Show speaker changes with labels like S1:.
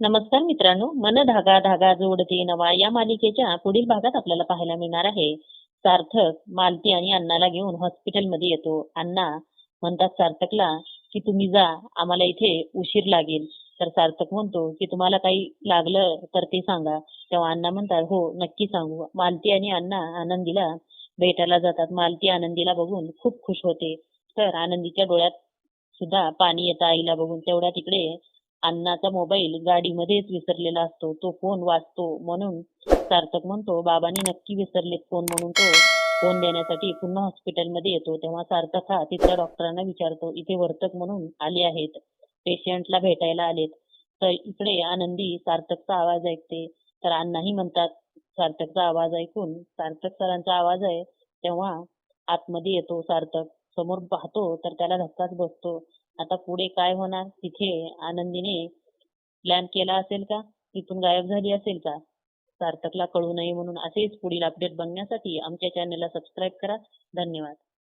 S1: नमस्कार मित्रांनो मन धागा धागा जोडते नवा या मालिकेच्या पुढील भागात आपल्याला पाहायला मिळणार आहे. सार्थक मालती आणि अण्णाला घेऊन हॉस्पिटलमध्ये येतो. अण्णा म्हणतात सार्थकला की तुम्ही जा आम्हाला इथे उशीर लागेल. तर सार्थक म्हणतो की तुम्हाला काही लागलं तर ते सांगा. तेव्हा अण्णा म्हणतात हो नक्की सांगू. मालती आणि अण्णा आनंदीला भेटायला जातात. मालती आनंदीला बघून खूप खुश होते. तर आनंदीच्या डोळ्यात सुद्धा पाणी येतं आईला बघून. तेवढ्या तिकडे अण्णाचा मोबाईल गाडीमध्येच विसरलेला असतो. तो फोन वाचतो म्हणून सार्थक म्हणतो बाबांनी नक्की विसरलेत फोन म्हणून तो फोन देण्यासाठी पुन्हा हॉस्पिटलमध्ये येतो. तेव्हा सार्थक हा तिथल्या डॉक्टरांना विचारतो इथे वर्तक म्हणून आले आहेत? पेशंटला भेटायला आलेत. तर इकडे आनंदी सार्थकचा आवाज ऐकते. तर अण्णाही म्हणतात सार्थकचा आवाज ऐकून सार्थक सरांचा आवाज आहे तेव्हा आतमध्ये येतो सार्थक. समोर पाहतो तर त्याला धक्काच बसतो. आता पुढे काय होणार? तिथे आनंदीने प्लॅन केला असेल का? तिथून गायब झाली असेल का? सार्थकला कळू नये म्हणून असेच पुढील अपडेट बघण्यासाठी आमच्या चॅनलला सबस्क्राईब करा. धन्यवाद.